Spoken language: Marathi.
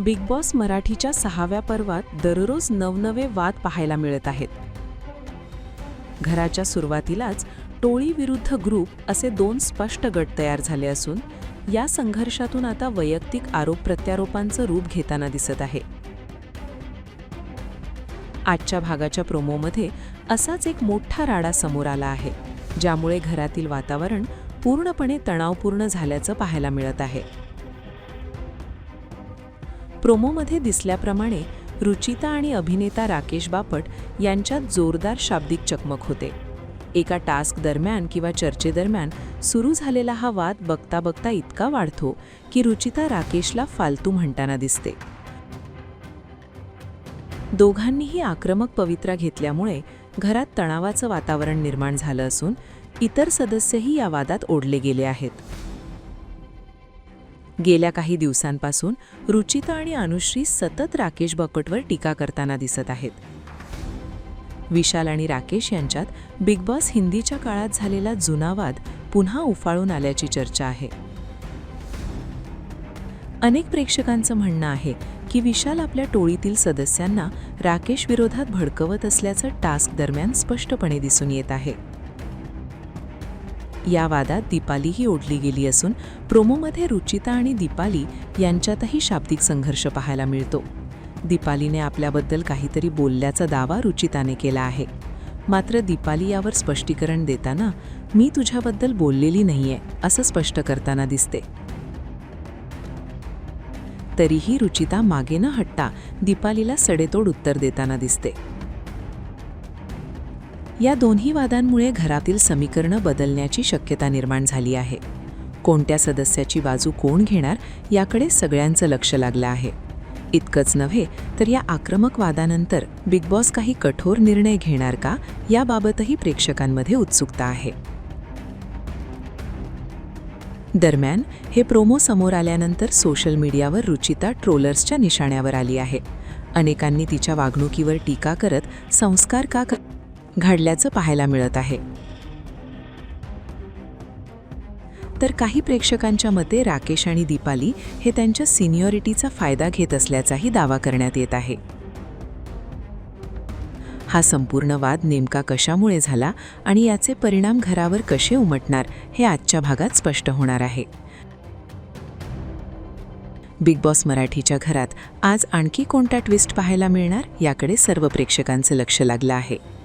बिग बॉस मराठीच्या सहाव्या पर्वात दररोज नवनवे वाद पाहायला मिळत आहेत. घराच्या सुरुवातीलाच टोळी विरुद्ध ग्रुप असे दोन स्पष्ट गट तयार झाले असून या संघर्षातून आता वैयक्तिक आरोप प्रत्यारोपांचं रूप घेताना दिसत आहे. आजच्या भागाच्या प्रोमोमध्ये असाच एक मोठा राडा समोर आला आहे ज्यामुळे घरातील वातावरण पूर्णपणे तणावपूर्ण झाल्याचं पाहायला मिळत आहे. प्रोमोमध्ये दिसल्याप्रमाणे रुचिता आणि अभिनेता राकेश बापट यांच्यात जोरदार शाब्दिक चकमक होते. एका टास्क दरम्यान किंवा चर्चेदरम्यान सुरू झालेला हा वाद बघता बघता इतका वाढतो की रुचिता राकेशला फालतू म्हणताना दिसते. दोघांनीही आक्रमक पवित्रा घेतल्यामुळे घरात तणावाचं वातावरण निर्माण झालं असून इतर सदस्यही या वादात ओढले गेले आहेत. गेल्या काही दिवसांपासून रुचिता आणि अनुश्री सतत राकेश बकटवर टीका करताना दिसत आहेत. विशाल आणि राकेश यांच्यात बिग बॉस हिंदीच्या काळात झालेला जुना वाद पुन्हा उफाळून आल्याची चर्चा आहे. अनेक प्रेक्षकांचं म्हणणं आहे की विशाल आपल्या टोळीतील सदस्यांना राकेश विरोधात भडकवत असल्याचं टास्क दरम्यान स्पष्टपणे दिसून येत आहे. या वादात दीपालीही ओढली गेली असून प्रोमोमध्ये रुचिता आणि दीपाली यांच्यातही शाब्दिक संघर्ष पाहायला मिळतो. दीपालीने आपल्याबद्दल काहीतरी बोलल्याचा दावा रुचिताने केला आहे. मात्र दीपाली यावर स्पष्टीकरण देताना मी तुझ्याबद्दल बोललेली नाहीये असं स्पष्ट करताना दिसते. तरीही रुचिता मागे न हटता दीपालीला सडेतोड उत्तर देताना दिसते. या दोन्ही वादांमुळे घरातील समीकरणं बदलण्याची शक्यता निर्माण झाली आहे. कोणत्या सदस्याची बाजू कोण घेणार याकडे सगळ्यांचं लक्ष लागलं आहे. इतकंच नव्हे तर या आक्रमक वादानंतर बिग बॉस काही कठोर निर्णय घेणार का याबाबतही प्रेक्षकांमध्ये उत्सुकता आहे. दरम्यान हे प्रोमो समोर आल्यानंतर सोशल मीडियावर रुचिता ट्रोलर्सच्या निशाण्यावर आली आहे. अनेकांनी तिच्या वागणुकीवर टीका करत संस्कार का कर घडल्याचं पाहायला मिळत आहे. तर काही प्रेक्षकांच्या मते राकेश आणि दीपाली हे त्यांच्या सिनियॉरिटीचा फायदा घेत असल्याचाही दावा करण्यात येत आहे. हा संपूर्ण वाद नेमका कशामुळे झाला आणि याचे परिणाम घरावर कसे उमटणार हे आजच्या भागात स्पष्ट होणार आहे. बिग बॉस मराठीच्या घरात आज आणखी कोणता ट्विस्ट पाहायला मिळणार याकडे सर्व प्रेक्षकांचं लक्ष लागलं आहे.